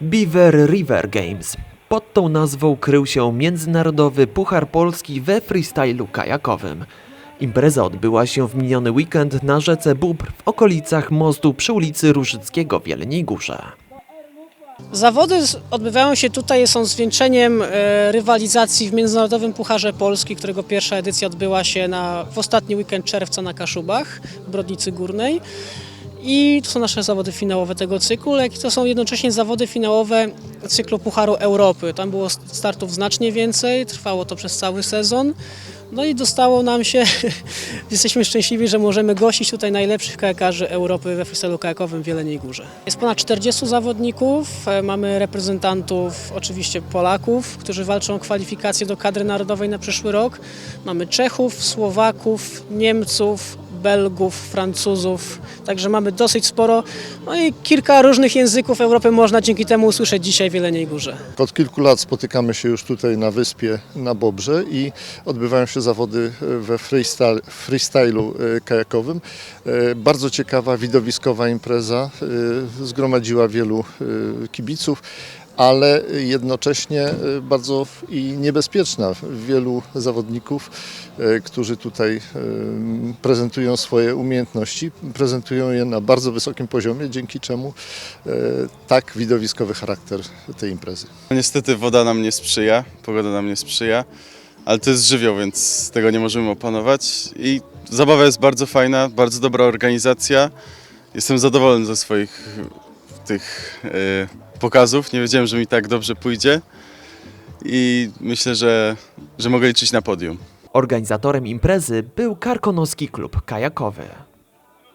Beaver River Games. Pod tą nazwą krył się Międzynarodowy Puchar Polski we freestylu kajakowym. Impreza odbyła się w miniony weekend na rzece Bóbr w okolicach mostu przy ulicy Różyckiego w Jeleniej Górze. Zawody odbywają się tutaj, są zwieńczeniem e, rywalizacji w Międzynarodowym Pucharze Polski, którego pierwsza edycja odbyła się na, w ostatni weekend czerwca na Kaszubach w Brodnicy Górnej. I to są nasze zawody finałowe tego cyklu, jak i to są jednocześnie zawody finałowe cyklu Pucharu Europy. Tam było startów znacznie więcej, trwało to przez cały sezon. No i dostało nam się, jesteśmy szczęśliwi, że możemy gościć tutaj najlepszych kajakarzy Europy we freestylu kajakowym w Jeleniej Górze. Jest ponad 40 zawodników, e, mamy reprezentantów oczywiście Polaków, którzy walczą o kwalifikacje do kadry narodowej na przyszły rok. Mamy Czechów, Słowaków, Niemców, Belgów, Francuzów, także mamy dosyć sporo. No i kilka różnych języków Europy można dzięki temu usłyszeć dzisiaj w Jeleniej Górze. Od kilku lat spotykamy się już tutaj na wyspie na Bobrze i odbywają się zawody we freestyle, freestylu e, kajakowym. E, Bardzo ciekawa, widowiskowa impreza. e, Zgromadziła wielu e, kibiców, ale jednocześnie e, bardzo i niebezpieczna. Wielu zawodników, e, którzy tutaj e, prezentują swoje umiejętności, prezentują je na bardzo wysokim poziomie, dzięki czemu tak widowiskowy charakter tej imprezy. Niestety woda nam nie sprzyja, pogoda nam nie sprzyja, ale to jest żywioł, więc tego nie możemy opanować. I zabawa jest bardzo fajna, bardzo dobra organizacja. Jestem zadowolony ze swoich tych e, pokazów. Nie wiedziałem, że mi tak dobrze pójdzie i myślę, że, że mogę liczyć na podium. Organizatorem imprezy był Karkonoski Klub Kajakowy.